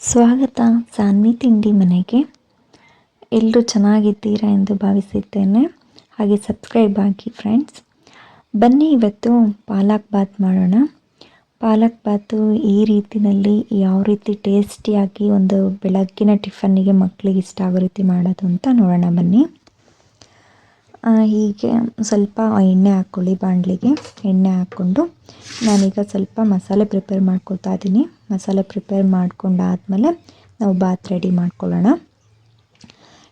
ಸ್ವಾಗತ ಸಾನ್ವಿ ತಿಂಡಿ ಮನೆಗೆ. ಎಲ್ಲರೂ ಚೆನ್ನಾಗಿದ್ದೀರಾ ಎಂದು ಭಾವಿಸಿದ್ದೇನೆ. ಹಾಗೆ ಸಬ್ಸ್ಕ್ರೈಬ್ ಆಗಿ ಫ್ರೆಂಡ್ಸ್. ಬನ್ನಿ ಇವತ್ತು ಪಾಲಕ್ ಬಾತ್ ಮಾಡೋಣ. ಪಾಲಕ್ ಬಾತು ಈ ರೀತಿಯಲ್ಲಿ ಯಾವ ರೀತಿ ಟೇಸ್ಟಿಯಾಗಿ ಒಂದು ಬೆಳಗ್ಗಿನ ಟಿಫನ್ನಿಗೆ ಮಕ್ಕಳಿಗೆ ಇಷ್ಟ ಆಗೋ ರೀತಿ ಮಾಡೋದು ಅಂತ ನೋಡೋಣ ಬನ್ನಿ. ಹೀಗೆ ಸ್ವಲ್ಪ ಎಣ್ಣೆ ಹಾಕ್ಕೊಳ್ಳಿ ಬಾಣಲಿಗೆ. ಎಣ್ಣೆ ಹಾಕ್ಕೊಂಡು ನಾನೀಗ ಸ್ವಲ್ಪ ಮಸಾಲೆ ಪ್ರಿಪೇರ್ ಮಾಡ್ಕೊಳ್ತಾ ಇದ್ದೀನಿ. ಮಸಾಲೆ ಪ್ರಿಪೇರ್ ಮಾಡ್ಕೊಂಡಾದಮೇಲೆ ನಾವು ಬಾತ್ ರೆಡಿ ಮಾಡ್ಕೊಳ್ಳೋಣ.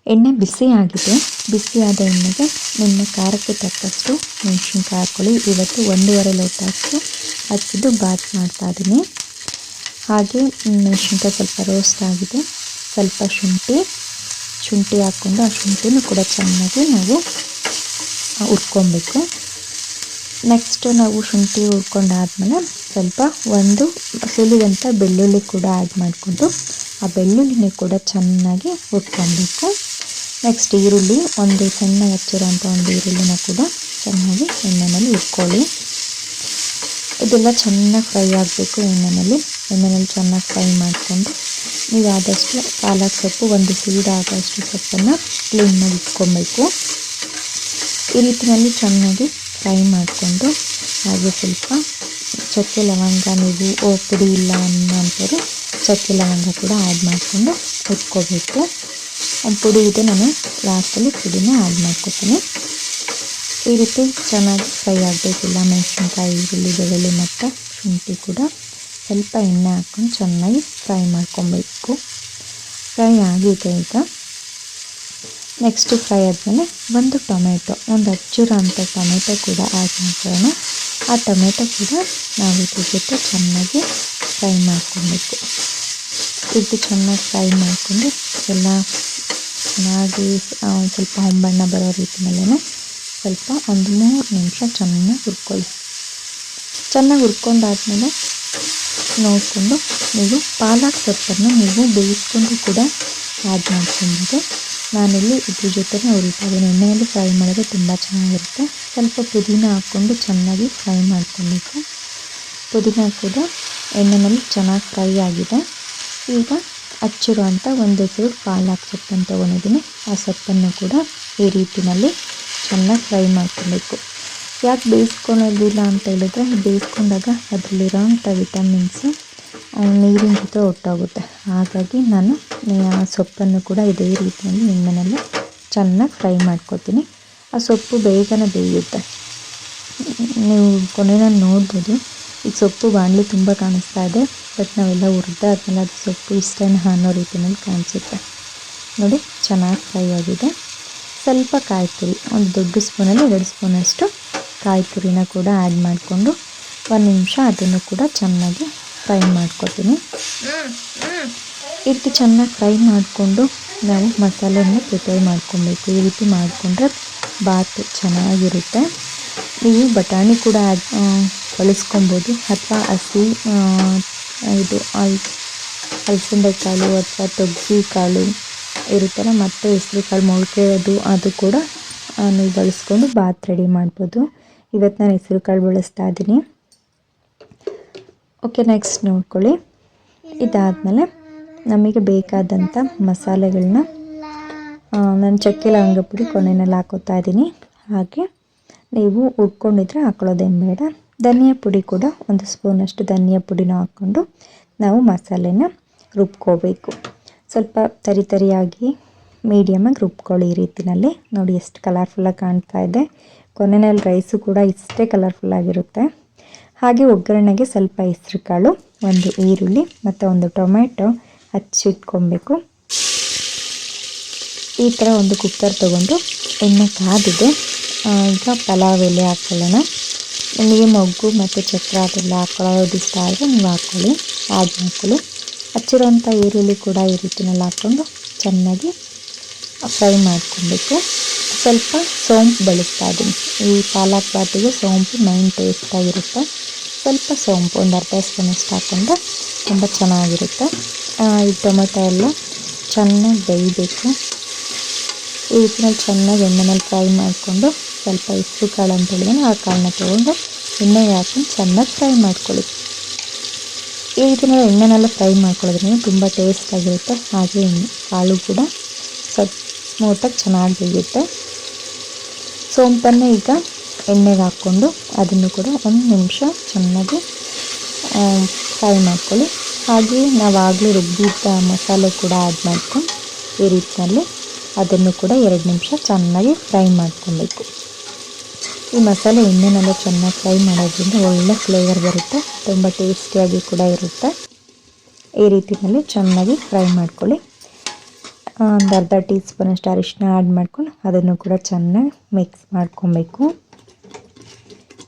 ಎಣ್ಣೆ ಬಿಸಿ ಆಗಿದೆ. ಬಿಸಿಯಾದ ಎಣ್ಣೆಗೆ ನಿಮ್ಮ ಖಾರಕ್ಕೆ ತಕ್ಕಷ್ಟು ಮೆಣಸಿನ್ಕಾಯಿ ಹಾಕ್ಕೊಳ್ಳಿ. ಇವತ್ತು ಒಂದೂವರೆ ಲೋಟಷ್ಟು ಹಚ್ಚಿದ್ದು ಬಾತ್ ಮಾಡ್ತಾ ಇದ್ದೀನಿ. ಹಾಗೆ ಮೆಣಸಿನ್ಕಾಯಿ ಸ್ವಲ್ಪ ರೋಸ್ಟ್ ಆಗಿದೆ. ಸ್ವಲ್ಪ ಶುಂಠಿ ಶುಂಠಿ ಹಾಕ್ಕೊಂಡು ಆ ಶುಂಠಿನೂ ಕೂಡ ಚೆನ್ನಾಗಿ ನಾವು ಹುರ್ಕೊಬೇಕು ನೆಕ್ಸ್ಟ್ ನಾವು ಶುಂಠಿ ಹುರ್ಕೊಂಡಾದ್ಮೇಲೆ ಸ್ವಲ್ಪ ಒಂದು ಸುಲಿದಂಥ ಬೆಳ್ಳುಳ್ಳಿ ಕೂಡ ಆ್ಯಡ್ ಮಾಡಿಕೊಂಡು ಆ ಬೆಳ್ಳುಳ್ಳಿನ ಕೂಡ ಚೆನ್ನಾಗಿ ಹುರ್ಕೊಬೇಕು ನೆಕ್ಸ್ಟ್ ಈರುಳ್ಳಿ, ಒಂದು ಸಣ್ಣ ಹಚ್ಚಿರೋಂಥ ಒಂದು ಈರುಳ್ಳಿನ ಕೂಡ ಚೆನ್ನಾಗಿ ಎಣ್ಣೆಯಲ್ಲಿ ಹುರ್ಕೊಳ್ಳಿ ಇದೆಲ್ಲ ಚೆನ್ನಾಗಿ ಫ್ರೈ ಆಗಬೇಕು ಎಣ್ಣೆಯಲ್ಲಿ ಎಣ್ಣೆಯಲ್ಲಿ ಚೆನ್ನಾಗಿ ಫ್ರೈ ಮಾಡಿಕೊಂಡು ನೀವು ಆದಷ್ಟು ಪಾಲಕ್ ಸೊಪ್ಪು, ಒಂದು ಸೀಡ್ ಆದಷ್ಟು ಸೊಪ್ಪನ್ನು ಕ್ಲೀನ್ ಮಾಡಿ ಇಟ್ಕೊಬೇಕು. ಈ ರೀತಿಯಲ್ಲಿ ಚೆನ್ನಾಗಿ ಫ್ರೈ ಮಾಡಿಕೊಂಡು, ಹಾಗೆ ಸ್ವಲ್ಪ ಚಕ್ಕೆ ಲವಂಗ ನೀವು ಓ ಪುಡಿ ಇಲ್ಲ ಅನ್ನೋಂಥವ್ರು ಚಕ್ಕೆ ಲವಂಗ ಕೂಡ ಆ್ಯಡ್ ಮಾಡಿಕೊಂಡು ಒಂದು ಪುಡಿ ಇದೆ ನಾನು ಲಾಸ್ಟಲ್ಲಿ ಪುಡಿನ ಆ್ಯಡ್ ಮಾಡ್ಕೊತೀನಿ. ಈ ರೀತಿ ಚೆನ್ನಾಗಿ ಫ್ರೈ ಆಗಬೇಕಿಲ್ಲ, ಮೆಣಸಿನ್ಕಾಯಿ, ಈರುಳ್ಳಿ, ಬೆಳ್ಳುಳ್ಳಿ ಮತ್ತು ಶುಂಠಿ ಕೂಡ ಸ್ವಲ್ಪ ಎಣ್ಣೆ ಹಾಕ್ಕೊಂಡು ಚೆನ್ನಾಗಿ ಫ್ರೈ ಮಾಡ್ಕೊಬೇಕು. ಫ್ರೈ ಆಗಿದೆ ಈಗ. ನೆಕ್ಸ್ಟ್ ಫ್ರೈ ಆದಮೇಲೆ ಒಂದು ಟೊಮೆಟೊ, ಒಂದು ಹಚ್ಚಿರೋ ಅಂಥ ಟೊಮೆಟೊ ಕೂಡ ಆ್ಯಡ್ ಮಾಡ್ಕೊಳ್ಳೋಣ ಆ ಟೊಮೆಟೊ ಕೂಡ ನಾವು ಇದ್ರ ಜೊತೆ ಚೆನ್ನಾಗಿ ಫ್ರೈ ಮಾಡ್ಕೊಬೇಕು. ಇದು ಚೆನ್ನಾಗಿ ಫ್ರೈ ಮಾಡಿಕೊಂಡು ಎಲ್ಲ ಚೆನ್ನಾಗಿ ಸ್ವಲ್ಪ ಹೊಂಬಣ್ಣ ಬರೋ ರೀತಿಯಲ್ಲೇ ಸ್ವಲ್ಪ ಒಂದು ಮೂರು ನಿಮಿಷ ಚೆನ್ನಾಗಿ ಹುರ್ಕೊಳ್ಳಿ. ಚೆನ್ನಾಗಿ ಹುರ್ಕೊಂಡಾದ್ಮೇಲೆ ನೋಡಿಕೊಂಡು ನೀವು ಪಾಲಕ್ ಸೊಪ್ಪನ್ನು ನೀವು ಬೇಯಿಸ್ಕೊಂಡು ಕೂಡ ಆ್ಯಡ್ ಮಾಡ್ಕೊಬೋದು. ನಾನಿಲ್ಲಿ ಇದ್ರ ಜೊತೆನೇ ಹುರಿತಾ ಎಣ್ಣೆಯಲ್ಲಿ ಫ್ರೈ ಮಾಡಿದ್ರೆ ತುಂಬ ಚೆನ್ನಾಗಿರುತ್ತೆ. ಸ್ವಲ್ಪ ಪುದೀನ ಹಾಕ್ಕೊಂಡು ಚೆನ್ನಾಗಿ ಫ್ರೈ ಮಾಡ್ಕೊಬೇಕು. ಪುದೀನ ಕೂಡ ಎಣ್ಣೆನಲ್ಲಿ ಚೆನ್ನಾಗಿ ಫ್ರೈ ಆಗಿದೆ. ಈಗ ಹಚ್ಚಿರೋ ಅಂಥ ಒಂದು ಹೆಸರು ಪಾಲಕ್ ಸೊಪ್ಪನ್ನು ತೊಗೊಂಡಿದ್ದೀನಿ. ಆ ಸೊಪ್ಪನ್ನು ಕೂಡ ಈ ರೀತಿಯಲ್ಲಿ ಚೆನ್ನಾಗಿ ಫ್ರೈ ಮಾಡ್ಕೊಬೇಕು. ಯಾಕೆ ಬೇಯಿಸ್ಕೊಳೋದಿಲ್ಲ ಅಂತ ಹೇಳಿದ್ರೆ ಬೇಯಿಸ್ಕೊಂಡಾಗ ಅದರಲ್ಲಿರೋಂಥ ವಿಟಮಿನ್ಸು ನೀರಿನ ಜೊತೆ ಒಟ್ಟೋಗುತ್ತೆ. ಹಾಗಾಗಿ ನಾನು ಸೊಪ್ಪನ್ನು ಕೂಡ ಇದೇ ರೀತಿಯಲ್ಲಿ ಎಣ್ಣೆಯಲ್ಲಿ ಚೆನ್ನಾಗಿ ಫ್ರೈ ಮಾಡ್ಕೊತೀನಿ. ಆ ಸೊಪ್ಪು ಬೇಗನೆ ಬೇಯುತ್ತೆ. ನೀವು ಕೊನೆಯಲ್ಲಿ ನೋಡ್ಬೋದು, ಈ ಸೊಪ್ಪು ಬಾಣಲಿ ತುಂಬ ಕಾಣಿಸ್ತಾ ಇದೆ, ಬಟ್ ನಾವೆಲ್ಲ ಹುರಿದಾದ್ಮೇಲೆ ಅದು ಸೊಪ್ಪು ಇಷ್ಟೇನ ಅನ್ನೋ ರೀತಿಯಲ್ಲಿ ಕಾಣಿಸುತ್ತೆ. ನೋಡಿ, ಚೆನ್ನಾಗಿ ಫ್ರೈ ಆಗಿದೆ. ಸ್ವಲ್ಪ ಕಾಯಿ ತುರಿ ಒಂದು ದೊಡ್ಡ ಸ್ಪೂನಲ್ಲಿ ಎರಡು ಸ್ಪೂನಷ್ಟು ಕಾಯಿ ತುರಿನ ಕೂಡ ಆ್ಯಡ್ ಮಾಡಿಕೊಂಡು, ಒಂದು ನಿಮಿಷ ಅದನ್ನು ಕೂಡ ಚೆನ್ನಾಗಿ ಫ್ರೈ ಮಾಡ್ಕೊತೀನಿ. ಈ ರೀತಿ ಚೆನ್ನಾಗಿ ಫ್ರೈ ಮಾಡಿಕೊಂಡು ನಾವು ಮಸಾಲೆಯನ್ನು ಪ್ರಿಪೇರ್ ಮಾಡ್ಕೊಬೇಕು. ಈ ರೀತಿ ಮಾಡಿಕೊಂಡ್ರೆ ಬಾತ್ ಚೆನ್ನಾಗಿರುತ್ತೆ. ನೀವು ಬಟಾಣಿ ಕೂಡ ಆ್ಯಡ್ ಬಳಸ್ಕೊಬೋದು ಅಥವಾ ಹಸಿ ಇದು ಅಲ್ ಅಲಸಂದೆ ಕಾಳು ಅಥವಾ ತೊಗರಿ ಕಾಳು ಇರುತ್ತಲ್ಲ ಮತ್ತು ಹೆಸರು ಕಾಳು ಮೊಳಕೆ ಅದು ಅದು ಕೂಡ ನೀವು ಬಳಸ್ಕೊಂಡು ಬಾತ್ ರೆಡಿ ಮಾಡ್ಬೋದು. ಇವತ್ತು ನಾನು ಹೆಸರು ಕಾಳು ಬಳಸ್ತಾ ಇದ್ದೀನಿ. ಓಕೆ ನೆಕ್ಸ್ಟ್ ನೋಡ್ಕೊಳ್ಳಿ. ಇದಾದಮೇಲೆ ನಮಗೆ ಬೇಕಾದಂಥ ಮಸಾಲೆಗಳನ್ನ ನಾನು ಚಕ್ಕೆ ಲವಂಗ ಪುಡಿ ಕೊನೆಯಲ್ಲಿ ಹಾಕೋತಾ ಇದ್ದೀನಿ. ಹಾಗೆ ನೀವು ಉಟ್ಕೊಂಡಿದ್ರೆ ಹಾಕೊಳ್ಳೋದೇನು ಬೇಡ. ಧನಿಯಾ ಪುಡಿ ಕೂಡ ಒಂದು ಸ್ಪೂನಷ್ಟು ಧನಿಯಾ ಪುಡಿನ ಹಾಕ್ಕೊಂಡು ನಾವು ಮಸಾಲೆನ ರುಬ್ಕೋಬೇಕು. ಸ್ವಲ್ಪ ತರಿ ತರಿಯಾಗಿ ಮೀಡಿಯಮಾಗಿ ರುಬ್ಕೊಳ್ಳಿ ಈ ರೀತಿಯಲ್ಲಿ ನೋಡಿ, ಎಷ್ಟು ಕಲರ್ಫುಲ್ಲಾಗಿ ಕಾಣ್ತಾ ಇದೆ. ಕೊನೆಯಲ್ಲಿ ರೈಸು ಕೂಡ ಇಷ್ಟೇ ಕಲರ್ಫುಲ್ಲಾಗಿರುತ್ತೆ ಹಾಗೆ ಒಗ್ಗರಣೆಗೆ ಸ್ವಲ್ಪ ಹೆಸ್ರು ಕಾಳು ಒಂದು ಈರುಳ್ಳಿ ಮತ್ತು ಒಂದು ಟೊಮೆಟೊ ಹಚ್ಚಿಟ್ಕೊಬೇಕು ಈ ಥರ ಒಂದು ಕುಕ್ಕರ್ ತೊಗೊಂಡು ಎಣ್ಣೆ ಕಾದಿದೆ. ಈಗ ಪಲಾವ್ ಎಲೆ ಹಾಕ್ಕೊಳ್ಳೋಣ ನಿಮಗೆ ಮೊಗ್ಗು ಮತ್ತು ಚಕ್ರ ಅದೆಲ್ಲ ಹಾಕೊಳ್ಳೋದು ಇಷ್ಟ ಆದರೆ ನೀವು ಹಾಕ್ಕೊಳ್ಳಿ ಆ್ಯಡ್ ಹಾಕೊಳ್ಳಿ. ಹಚ್ಚಿರೋಂಥ ಈರುಳ್ಳಿ ಕೂಡ ಈ ರೀತಿನಲ್ಲಿ ಹಾಕ್ಕೊಂಡು ಚೆನ್ನಾಗಿ ಫ್ರೈ ಮಾಡ್ಕೊಬೇಕು. ಸ್ವಲ್ಪ ಸೋಂಪು ಬಳಸ್ತಾ ಇದ್ದೀನಿ. ಈ ಪಾಲಕ್ ಬಾತಿಗೆ ಸೋಂಪು ಮೈನ್ ಟೇಸ್ಟಾಗಿರುತ್ತೆ ಸ್ವಲ್ಪ ಸೋಂಪು, ಒಂದು ಅರ್ಧ ಸ್ಪೂನಷ್ಟು ಹಾಕೊಂಡ್ರೆ ತುಂಬ ಚೆನ್ನಾಗಿರುತ್ತೆ. ಈ ಟೊಮೆಟೊ ಎಲ್ಲ ಚೆನ್ನಾಗಿ ಬೇಯಬೇಕು. ಈ ಚೆನ್ನಾಗಿ ಎಣ್ಣೆನಲ್ಲಿ ಫ್ರೈ ಮಾಡಿಕೊಂಡು ಸ್ವಲ್ಪ ಹೆಸರು ಕಾಳು ಅಂತ ಹೇಳಿದ್ರೆ ಆ ಕಾಳನ್ನ ತೊಗೊಂಡು ಎಣ್ಣೆಗೆ ಹಾಕೊಂಡು ಚೆನ್ನಾಗಿ ಫ್ರೈ ಮಾಡ್ಕೊಳ್ಳಿ. ಈ ರೀತಿಯಲ್ಲಿ ಎಣ್ಣೆನೆಲ್ಲ ಫ್ರೈ ಮಾಡ್ಕೊಳ್ಳೋದ್ರಿಂದ ತುಂಬ ಟೇಸ್ಟಾಗಿರುತ್ತೆ ಹಾಗೆ ಕಾಳು ಕೂಡ ಸ್ವಲ್ಪ ಸ್ಮೂತಾಗಿ ಚೆನ್ನಾಗಿ ಬೇಯುತ್ತೆ. ಸೋಂಪನ್ನು ಈಗ ಎಣ್ಣೆಗೆ ಹಾಕ್ಕೊಂಡು ಅದನ್ನು ಕೂಡ ಒಂದು ನಿಮಿಷ ಚೆನ್ನಾಗಿ ಫ್ರೈ ಮಾಡ್ಕೊಳ್ಳಿ. ಹಾಗೆ ನಾವು ಆಗಲೇ ರುಬ್ಬಿದ್ದ ಮಸಾಲೆ ಕೂಡ ಆ್ಯಡ್ ಮಾಡ್ಕೊಂಡು ಈ ರೀತಿಯಲ್ಲಿ ಅದನ್ನು ಕೂಡ ಎರಡು ನಿಮಿಷ ಚೆನ್ನಾಗಿ ಫ್ರೈ ಮಾಡ್ಕೊಬೇಕು ಈ ಮಸಾಲೆ ಎಣ್ಣೆನೆಲ್ಲ ಚೆನ್ನಾಗಿ ಫ್ರೈ ಮಾಡೋದ್ರಿಂದ ಒಳ್ಳೆ ಫ್ಲೇವರ್ ಬರುತ್ತೆ, ತುಂಬ ಟೇಸ್ಟಿಯಾಗಿ ಕೂಡ ಇರುತ್ತೆ. ಈ ರೀತಿಯಲ್ಲಿ ಚೆನ್ನಾಗಿ ಫ್ರೈ ಮಾಡ್ಕೊಳ್ಳಿ. ಒಂದು ಅರ್ಧ ಟೀ ಸ್ಪೂನಷ್ಟು ಅರಿಶಿನ ಆ್ಯಡ್ ಮಾಡ್ಕೊಂಡು ಅದನ್ನು ಕೂಡ ಚೆನ್ನಾಗಿ ಮಿಕ್ಸ್ ಮಾಡ್ಕೊಬೇಕು.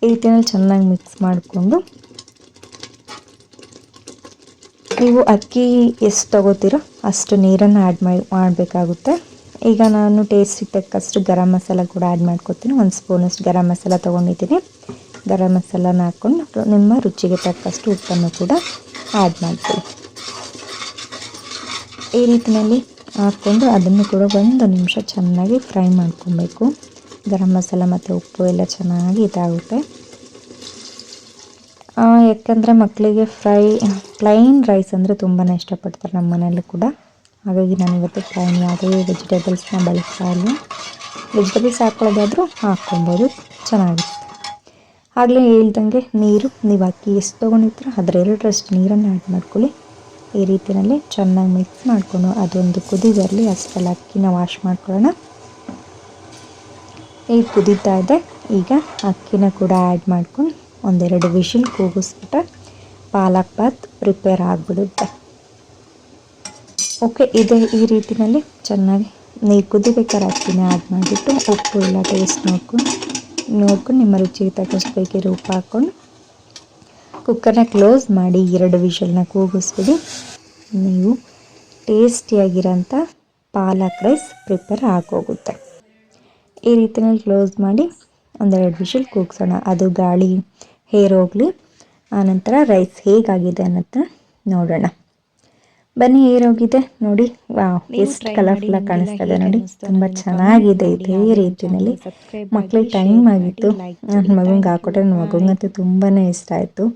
ಈ ರೀತಿಯಲ್ಲಿ ಚೆನ್ನಾಗಿ ಮಿಕ್ಸ್ ಮಾಡಿಕೊಂಡು ನೀವು ಅಕ್ಕಿ ಎಷ್ಟು ತಗೋತೀರೋ ಅಷ್ಟು ನೀರನ್ನು ಆ್ಯಡ್ ಮಾಡಿ, ಮಾಡಬೇಕಾಗುತ್ತೆ. ಈಗ ನಾನು ಟೇಸ್ಟಿಗೆ ತಕ್ಕಷ್ಟು ಗರಂ ಮಸಾಲ ಕೂಡ ಆ್ಯಡ್ ಮಾಡ್ಕೊತೀನಿ. ಒಂದು ಸ್ಪೂನಷ್ಟು ಗರಂ ಮಸಾಲ ತೊಗೊಂಡಿದ್ದೀನಿ. ಗರಂ ಮಸಾಲಾನ ಹಾಕ್ಕೊಂಡು ನಿಮ್ಮ ರುಚಿಗೆ ತಕ್ಕಷ್ಟು ಉಪ್ಪನ್ನು ಕೂಡ ಆ್ಯಡ್ ಮಾಡ್ತೀನಿ ಈ ರೀತಿಯಲ್ಲಿ ಹಾಕ್ಕೊಂಡು ಅದನ್ನು ಕೂಡ ಒಂದು ನಿಮಿಷ ಚೆನ್ನಾಗಿ ಫ್ರೈ ಮಾಡ್ಕೊಬೇಕು. ಗರಂ ಮಸಾಲ ಮತ್ತು ಉಪ್ಪು ಎಲ್ಲ ಚೆನ್ನಾಗಿ ಇದಾಗುತ್ತೆ. ಯಾಕಂದರೆ ಮಕ್ಕಳಿಗೆ ಫ್ರೈ, ಪ್ಲೈನ್ ರೈಸ್ ಅಂದರೆ ತುಂಬಾ ಇಷ್ಟಪಡ್ತಾರೆ ನಮ್ಮ ಮನೆಯಲ್ಲೂ ಕೂಡ. ಹಾಗಾಗಿ ನಾನು ಇವತ್ತು ಪ್ಲೈನ್ ಯಾವುದೇ ವೆಜಿಟೇಬಲ್ಸ್ನ ಬಳಸ್ತಾ ಇಲ್ಲ. ವೆಜಿಟೇಬಲ್ಸ್ ಹಾಕ್ಕೊಳ್ಳೋದಾದರೂ ಹಾಕ್ಕೊಬೋದು. ಚೆನ್ನಾಗಿರುತ್ತೆ. ಆಗಲೇ ಹೇಳ್ದಂಗೆ ನೀರು, ನೀವು ಅಕ್ಕಿ ಎಷ್ಟು ತೊಗೊಂಡಿರ್ತೀರ ಅದರ ಎರಡರಷ್ಟು ನೀರನ್ನು ಆ್ಯಡ್ ಮಾಡ್ಕೊಳ್ಳಿ. ಈ ರೀತಿಯಲ್ಲಿ ಚೆನ್ನಾಗಿ ಮಿಕ್ಸ್ ಮಾಡಿಕೊಂಡು ಅದೊಂದು ಕುದಿ ಬರಲಿ ಅಷ್ಟೆಲ್ಲ ಅಕ್ಕಿನ ವಾಶ್ ಮಾಡ್ಕೊಳ್ಳೋಣ. ಈಗ ಕುದೀತಾ ಇದೆ, ಈಗ ಅಕ್ಕಿನ ಕೂಡ ಆ್ಯಡ್ ಮಾಡ್ಕೊಂಡು ಒಂದೆರಡು ವಿಷಿಲ್ ಕೂಗಿಸ್ಬಿಟ್ರೆ ಪಾಲಕ್ ಬಾತ್ ಪ್ರಿಪೇರ್ ಆಗಿಬಿಡುತ್ತೆ. ಓಕೆ ಇದೆ ಈ ರೀತಿಯಲ್ಲಿ ಚೆನ್ನಾಗಿ ನೀರು ಕುದಿಬೇಕಾದ್ರೆ ಅಕ್ಕಿನ ಆ್ಯಡ್ ಮಾಡಿಬಿಟ್ಟು ಉಪ್ಪು ಎಲ್ಲ ಟೇಸ್ಟ್ ನೋಡ್ಕೊಂಡು ನೋಡ್ಕೊಂಡು ನಿಮ್ಮ ರುಚಿಗೆ ತಕ್ಕಷ್ಟು ಬೇಕಿರೋ ಉಪ್ಪು ಹಾಕ್ಕೊಂಡು ಕುಕ್ಕರ್ನ ಕ್ಲೋಸ್ ಮಾಡಿ ಎರಡು ವಿಷಲ್ನ ಕೂಗಿಸ್ಬಿಡಿ. ನೀವು ಟೇಸ್ಟಿಯಾಗಿರೋಂಥ ಪಾಲಕ್ ರೈಸ್ ಪ್ರಿಪೇರ್ ಆಗೋಗುತ್ತೆ. ಈ ರೀತಿಯಲ್ಲಿ ಕ್ಲೋಸ್ ಮಾಡಿ ಒಂದೆರಡು ವಿಷಲ್ ಕೂಗ್ಸೋಣ. ಅದು ಗಾಳಿ ಹೇರೋಗಲಿ ಆನಂತರ ರೈಸ್ ಹೇಗಾಗಿದೆ ಅನ್ನೋದನ್ನ ನೋಡೋಣ. ಬನ್ನಿ ಹೇರೋಗಿದೆ ನೋಡಿ. ವಾವ್ ಎಷ್ಟು ಕಲರ್ಫುಲ್ ಆಗಿ ಕಾಣಿಸ್ತಾ ಇದೆ ನೋಡಿ. ತುಂಬಾ ಚೆನ್ನಾಗಿದೆ ಇದೇ ರೀತಿಯಲ್ಲಿ. ಮಕ್ಳಿಗೆ ಟೈಮ್ ಆಗಿತ್ತು. ನನ್ನ ಮಗಂಗೆ ಹಾಕೊಟ್ರೆ ನನ್ನ ಮಗಂಗಂತೂ ತುಂಬಾನೇ ಇಷ್ಟ ಆಯಿತು.